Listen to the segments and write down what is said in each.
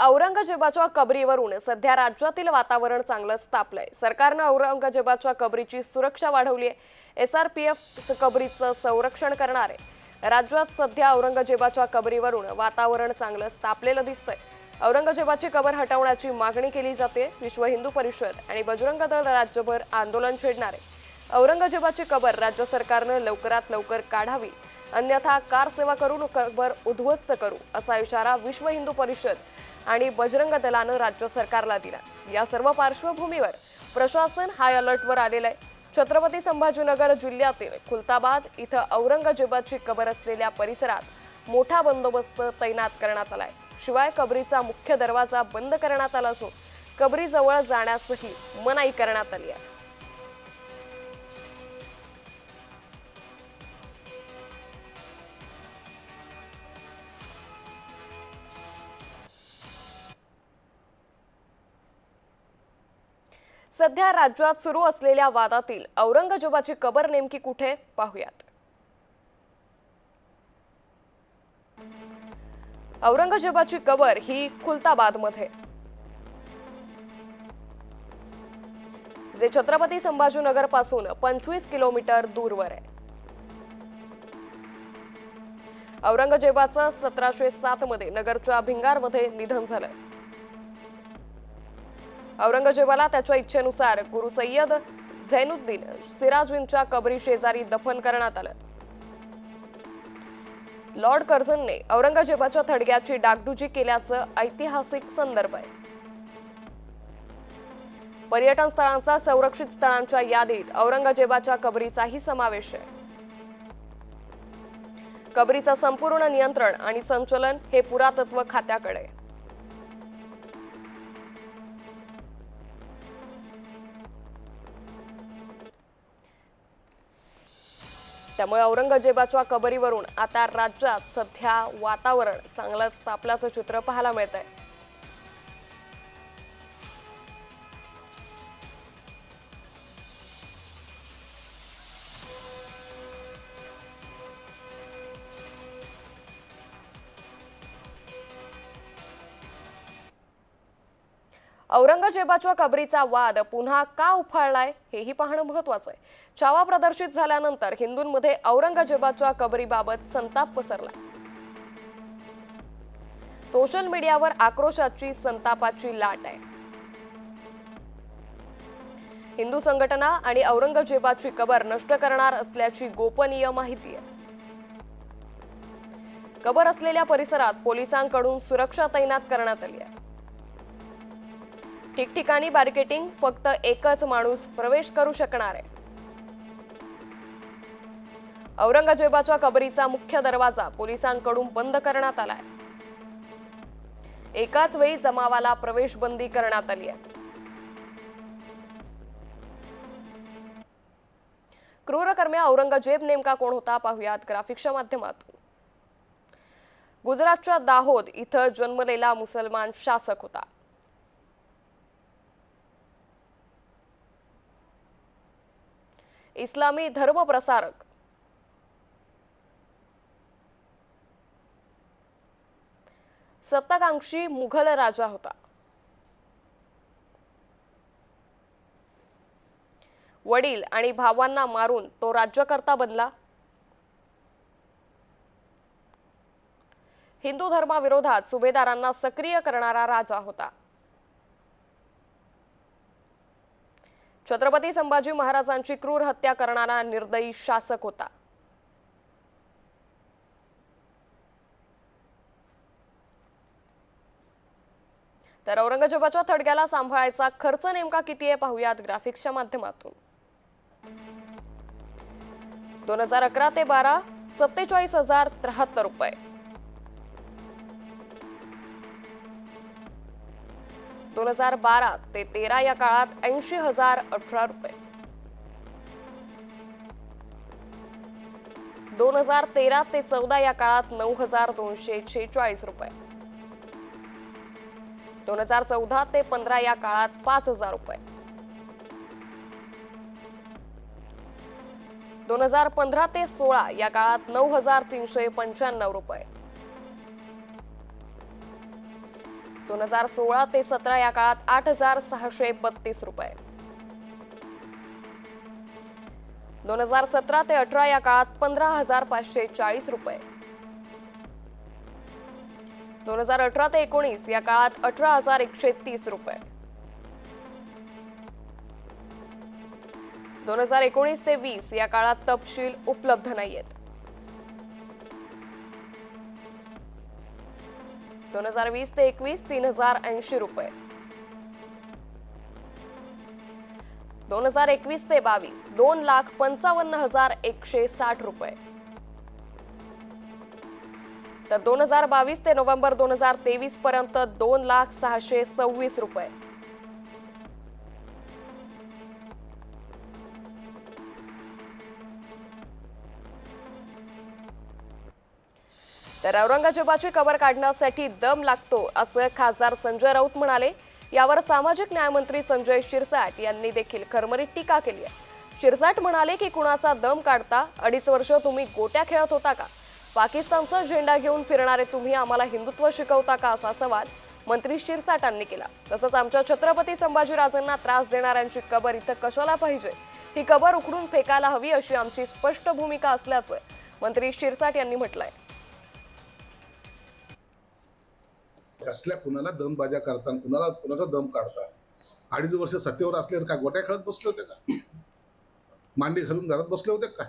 औरंगजेबाच्या कबरीवरून सध्या राज्यातील वातावरण चांगलंच तापलंय सरकारनं औरंगजेबाच्या कबरीची सुरक्षा वाढवली आहे. एस आर पी एफ कबरीचं संरक्षण करणार आहे. राज्यात सध्या औरंगजेबाच्या कबरीवरून वातावरण चांगलंच तापलेलं दिसतंय. औरंगजेबाची कबर हटवण्याची मागणी केली जाते. विश्व हिंदू परिषद आणि बजरंग दल राज्यभर आंदोलन छेडणार आहे. औरंगजेबाची कबर राज्य सरकारनं लवकरात लवकर काढावी. अन्यथा कार सेवा करून कबर उद्ध्वस्त करू असा इशारा विश्व हिंदू परिषद आणि बजरंग दलानं राज्य सरकारला दिला. या सर्व पार्श्वभूमीवर प्रशासन हाय अलर्टवर आलेलं आहे छत्रपती संभाजीनगर जिल्ह्यातील खुलताबाद इथं औरंगजेबाची कबर असलेल्या परिसरात मोठा बंदोबस्त तैनात करण्यात आलाय. शिवाय कबरीचा मुख्य दरवाजा बंद करण्यात आला असून कबरीजवळ जाण्यासही मनाई करण्यात आली आहे. सध्या राज्यात सुरू असलेल्या वादातील औरंगजेबाची कबर नेमकी कुठे पाहूयात. औरंगजेबाची कबर ही खुलताबादमध्ये. जे छत्रपती संभाजीनगरपासून पंचवीस किलोमीटर दूरवर आहे. औरंगजेबाचं सतराशे सात मध्ये नगरच्या भिंगारमध्ये निधन झालं औरंगजेबाला त्याच्या इच्छेनुसार गुरु सय्यद झैनुद्दीन सिराजुद्दीनच्या कबरी शेजारी दफन करण्यात आलं. लॉर्ड कर्झनने औरंगजेबाच्या थडग्याची डागडुजी केल्याचं ऐतिहासिक संदर्भ आहे. पर्यटन स्थळांचा संरक्षित स्थळांच्या यादीत औरंगजेबाच्या कबरीचाही समावेश आहे. कबरीचं संपूर्ण नियंत्रण आणि संचलन हे पुरातत्व खात्याकडे त्यामुळे औरंगजेबाच्या कबरीवरून आता राज्यात सध्या वातावरण चांगलंच तापल्याचं चित्र पाहायला मिळत आहे औरंगजेबाच्या कबरीचा वाद पुन्हा का उफाळलाय हेही पाहणं महत्वाचं आहे छावा प्रदर्शित झाल्यानंतर हिंदूंमध्ये औरंगजेबाच्या कबरीबाबत संताप पसरला. सोशल मीडियावर आक्रोशाची संतापाची लाट आहे. हिंदू संघटना आणि औरंगजेबाची कबर नष्ट करणार असल्याची गोपनीय माहिती आहे. कबर असलेल्या परिसरात पोलिसांकडून सुरक्षा तैनात करण्यात आली आहे. ठिकठिकाणी बार्केटिंग फक्त एकच माणूस प्रवेश करू शकणार आहे. औरंगजेबाच्या कबरीचा मुख्य दरवाजा पोलिसांकडून बंद करण्यात आलाय. एकाच वेळी जमावाला प्रवेश बंदी करण्यात आली आहे. क्रूरकर्मी औरंगजेब नेमका कोण होता पाहुयात ग्राफिक्सच्या माध्यमातून. गुजरातच्या दाहोद इथं जन्मलेला मुसलमान शासक होता. इस्लामी धर्मप्रसारक. सत्ताकांक्षी मुघल राजा होता. वडील आणि भावांना मारून तो राज्यकर्ता बनला. हिंदू धर्माविरोधात सुभेदारांना सक्रिय करणारा राजा होता. छत्रपती संभाजी महाराजांची क्रूर हत्या करणारा निर्दयी शासक होता. तर औरंगजेबाच्या थडग्याला सांभाळायचा खर्च नेमका किती आहे पाहूयात ग्राफिक्सच्या माध्यमातून. दोन हजार अकरा ते बारा सत्तेचाळीस हजार त्र्याहत्तर रुपये. दोन हजार बारा ते तेरा या काळात ऐंशी हजार अठरा रुपये. दोन हजार तेरा ते चौदा या काळात नऊ हजार दोनशे शेहेचाळीस रुपये. दोन हजार चौदा ते पंधरा या काळात पाच हजार रुपये. दोन हजार पंधरा ते सोळा या काळात नऊ हजार तीनशे पंच्याण्णव रुपये. दोन हजार सोळा ते सतरा या काळात आठ हजार सहाशे बत्तीस रुपये. दोन हजार सतरा ते अठरा या काळात पंधरा हजार पाचशे चाळीस रुपये. दोन हजार अठरा ते एकोणीस या काळात अठरा हजार एकशे तीस रुपये. दोन हजार एकोणीस ते वीस या काळात तपशील उपलब्ध नाहीयेत. दोन हजार वीस ते एकवीस तीन हजार ऐंशी रुपये. दोन हजार एकवीस ते बावीस दोन लाख पंचावन्न हजार एकशे साठ रुपये. तर दोन हजार बावीस ते नोव्हेंबर दोन हजार तेवीस पर्यंत दोन लाख सहाशे सव्वीस रुपये. तर औरंगजेबाची कबर काढण्यासाठी दम लागतो असं खासदार संजय राऊत म्हणाले. यावर सामाजिक न्यायमंत्री संजय शिरसाट यांनी देखील खरमरीत टीका केली आहे. शिरसाट म्हणाले की कुणाचा दम काढता अडीच वर्ष तुम्ही गोट्या खेळत होता का? पाकिस्तानचा झेंडा घेऊन फिरणारे तुम्ही आम्हाला हिंदुत्व शिकवता का असा सवाल मंत्री शिरसाटांनी केला. तसंच आमच्या छत्रपती संभाजीराजांना त्रास देणाऱ्यांची कबर इथं कशाला पाहिजे? ही कबर उखडून फेकायला हवी अशी आमची स्पष्ट भूमिका असल्याचं मंत्री शिरसाट यांनी म्हटलंय. कसल्या कुणाला दमबाजा करता कुणाला कुणाचा दम काढता? अडीच वर्ष सत्तेवर असल्यावर काय गोट्या खेळत बसले होते का? मांडी घालून घरात बसले होते का?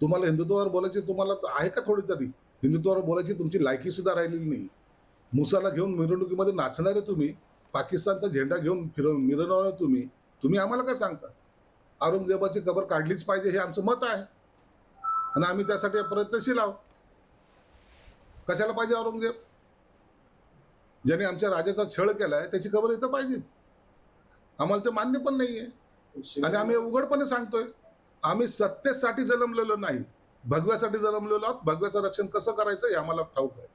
तुम्हाला हिंदुत्वावर बोलायची तुम्हाला आहे का थोडी तरी? हिंदुत्वावर बोलायची तुमची लायकी सुद्धा राहिलेली नाही. मुसाला घेऊन मिरवणुकीमध्ये नाचणारे तुम्ही पाकिस्तानचा झेंडा घेऊन फिरव मिरवणारे तुम्ही. तुम्ही आम्हाला काय सांगता? औरंगजेबाची कबर काढलीच पाहिजे हे आमचं मत आहे. आणि आम्ही त्यासाठी प्रयत्नशील आहोत. कशाला पाहिजे औरंगजेब? ज्याने आमच्या राजाचा छळ केलाय त्याची खबर इथं पाहिजे. आम्हाला ते मान्य पण नाहीये. आणि आम्ही उघडपणे सांगतोय आम्ही सत्तेसाठी जन्मलेलो नाही. भगव्यासाठी जन्मलेलो आहोत. भगव्याचं रक्षण कसं करायचं हे आम्हाला ठाऊक आहे.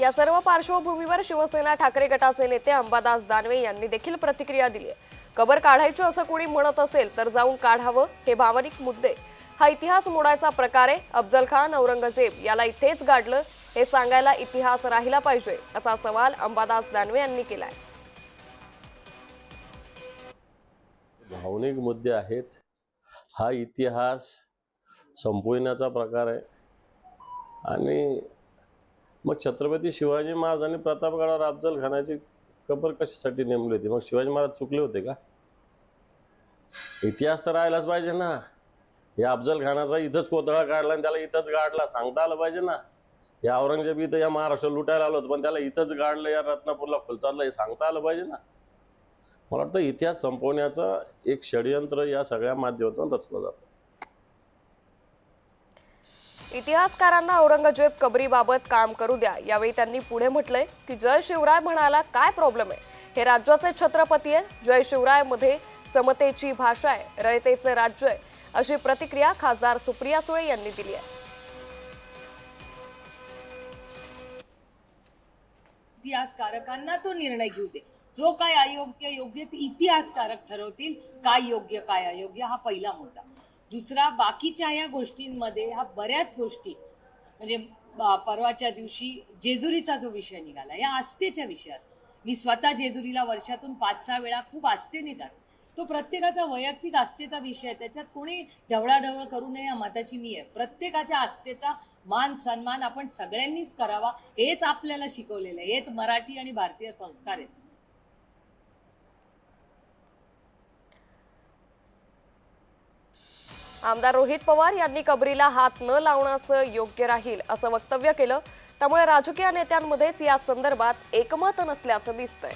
या सर्व पार्श्वभूमीवर शिवसेना ठाकरे गटाचे नेते अंबादास दानवे यांनी देखील प्रतिक्रिया दिली आहे. कबर काढायची असं कोणी म्हणत असेल तर जाऊन काढावं हे भावनिक मुद्दे. हा इतिहास मोडायचा प्रकार आहे. अफजल खान औरंगजेब याला इथेच गाडलं हे सांगायला इतिहास राहिला पाहिजे असा सवाल अंबादास दानवे यांनी केलाय. भावनिक मुद्दे आहेत. हा इतिहास संपविण्याचा प्रकार आहे. आणि मग छत्रपती शिवाजी महाराज आणि प्रतापगडावर अफजल खानाची कबर कशासाठी नेमली होती? मग शिवाजी महाराज चुकले होते का? इतिहास तर राहिलाच पाहिजे ना. या अफजल खानाचा इथंच कोतळा काढला आणि त्याला इथंच गाडला. सांगता आलं पाहिजे ना. या औरंगजेब इथं या महाराष्ट्र लुटायला आलो पण त्याला इथंच गाडलं या रत्नापूरला फुलताडलं हे सांगता आलं पाहिजे ना. मला वाटतं इतिहास संपवण्याचं एक षडयंत्र या सगळ्या माध्यमातून रचलं जातं. इतिहासकारांना औरंगजेब कबरीबाबत काम करू द्या. यावेळी त्यांनी पुढे म्हटलंय की जय शिवराय म्हणायला काय प्रॉब्लेम आहे? हे राज्याचे छत्रपती आहे जय शिवरायमध्ये समतेची भाषा आहे रयतेचे राज्य आहे अशी प्रतिक्रिया खासदार सुप्रिया सुळे यांनी दिली आहे. इतिहासकारकांना तो निर्णय घेऊ दे. जो काय अयोग्य योग्य ते इतिहासकारक ठरवतील काय योग्य काय अयोग्य हा पहिला मुद्दा. दुसरा बाकीच्या या गोष्टींमध्ये ह्या बऱ्याच गोष्टी म्हणजे परवाच्या दिवशी जेजुरीचा जो विषय निघाला या आस्थेच्या विषय असतात मी स्वतः जेजुरीला वर्षातून पाच सहा वेळा खूप आस्थेने जाते. तो प्रत्येकाचा वैयक्तिक आस्थेचा विषय आहे. त्याच्यात कोणी ढवळाढवळ करू नये या मताची मी आहे. प्रत्येकाच्या आस्थेचा मान सन्मान आपण सगळ्यांनीच करावा हेच आपल्याला शिकवलेलं आहे. हेच मराठी आणि भारतीय संस्कार आहेत. आमदार रोहित पवार यांनी कबरीला हात न लावण्याचं योग्य राहील असं वक्तव्य केलं. त्यामुळे राजकीय नेत्यांमध्येच या संदर्भात एकमत नसल्याचं दिसतंय.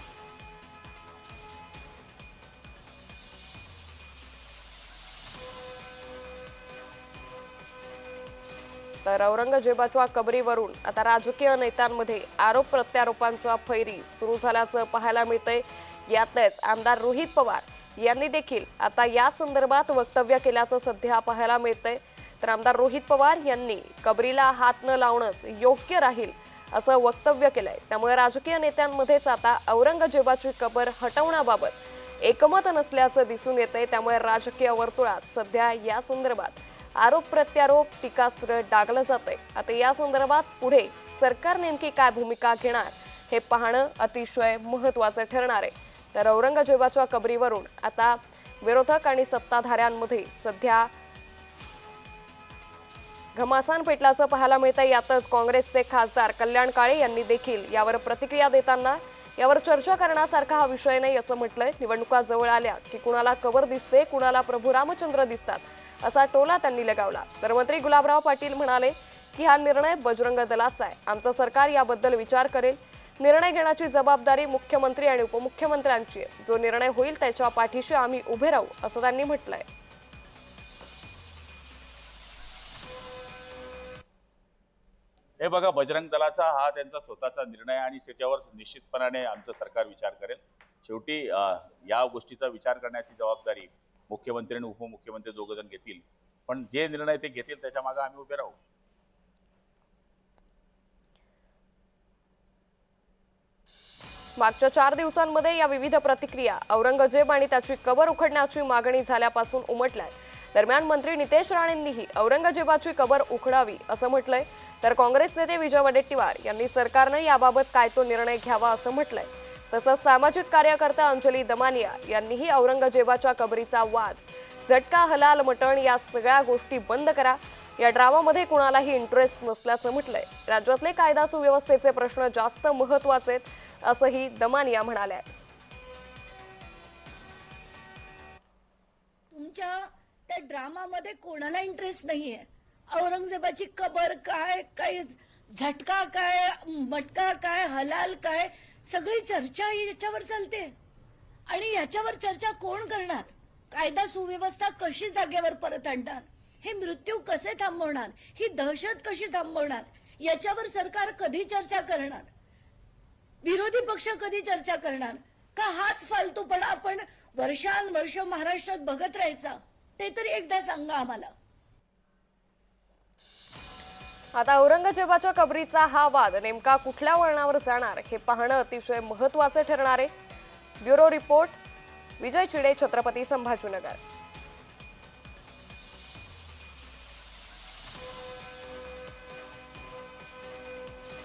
तर औरंगजेबाच्या कबरीवरून आता राजकीय नेत्यांमध्ये आरोप प्रत्यारोपांच्या फैरी सुरू झाल्याचं पाहायला मिळतंय. यातच आमदार रोहित पवार यांनी देखील आता या संदर्भात वक्तव्य केल्याचं सध्या पाहायला मिळतंय. तर आमदार रोहित पवार यांनी कबरीला हात न लावणंच योग्य राहील असं वक्तव्य केलंय. त्यामुळे राजकीय नेत्यांमध्येच आता औरंगजेबाची कबर हटवण्याबाबत एकमत नसल्याचं दिसून येतंय. त्यामुळे राजकीय वर्तुळात सध्या या संदर्भात आरोप प्रत्यारोप टीकास्त्र डागलं जातंय. आता या संदर्भात पुढे सरकार नेमकी काय भूमिका घेणार हे पाहणं अतिशय महत्त्वाचं ठरणार आहे. तर औरंगजेबाच्या कबरीवरून आता विरोधक आणि सत्ताधाऱ्यांमध्ये सध्या घमासान पेटल्याचं पाहायला मिळतं यातच काँग्रेसचे खासदार कल्याण काळे यांनी देखील यावर प्रतिक्रिया देताना यावर चर्चा करण्यासारखा हा विषय नाही असं म्हटलंय. निवडणुका जवळ आल्या की कुणाला कवर दिसते कुणाला प्रभू रामचंद्र दिसतात असा टोला त्यांनी लगावला. तर मंत्री गुलाबराव पाटील म्हणाले की हा निर्णय बजरंग दलाचा आहे. आमचं सरकार याबद्दल विचार करेल. निर्णय घेण्याची जबाबदारी मुख्यमंत्री आणि उपमुख्यमंत्र्यांची आहे. जो निर्णय होईल त्याच्या पाठीशी आम्ही उभे राहू असं त्यांनी म्हटलंय. हे बघा बजरंग दलाचा हा त्यांचा स्वतःचा निर्णय आणि त्याच्यावर निश्चितपणाने आमचं सरकार विचार करेल. शेवटी या गोष्टीचा विचार करण्याची जबाबदारी मुख्यमंत्री आणि उपमुख्यमंत्री दोघं जण घेतील. पण जे निर्णय ते घेतील त्याच्यामागे आम्ही उभे राहू. मागच्या चार दिवसांमध्ये या विविध प्रतिक्रिया औरंगजेब आणि त्याची कबर उखडण्याची मागणी झाल्यापासून उमटल्या दरम्यान मंत्री नितेश राणेंनीही औरंगजेबाची कबर उखडावी असं म्हटलंय. तर काँग्रेस नेते विजय वडेट्टीवार यांनी सरकारनं याबाबत काय तो निर्णय घ्यावा असं म्हटलंय. तसंच सामाजिक कार्यकर्ता अंजली दमानिया यांनीही औरंगजेबाच्या कबरीचा वाद झटका हलाल मटण या सगळ्या गोष्टी बंद करा. या ड्रामामध्ये कुणालाही इंटरेस्ट नसल्याचं म्हटलंय. राज्यातले कायदा सुव्यवस्थेचे प्रश्न जास्त महत्त्वाचे आहेत असंही दमानिया म्हणाल्या तुमच्या त्या ड्रामामध्ये कोणाला इंटरेस्ट नाहीये? औरंगजेबाची कबर काय काय झटका काय मटका काय हलाल काय सगळी चर्चा ही याच्यावर चालते. आणि याच्यावर चर्चा कोण करणार? कायदा सुव्यवस्था कशी जागेवर परत आणणार? हे मृत्यू कसे थांबवणार? ही दहशत कशी थांबवणार? याच्यावर सरकार कधी चर्चा करणार? विरोधी पक्ष कधी चर्चा करणार? का हाच फालतूपणा आपण वर्षानुवर्ष महाराष्ट्रात बघत राहायचा? ते तरी एकदा सांगा आम्हाला. आता औरंगजेबाच्या कबरीचा हा वाद नेमका कुठल्या वळणावर जाणार हे पाहणं अतिशय महत्वाचं ठरणार आहे. Bureau report Vijay Chide Chhatrapati Sambhajinagar.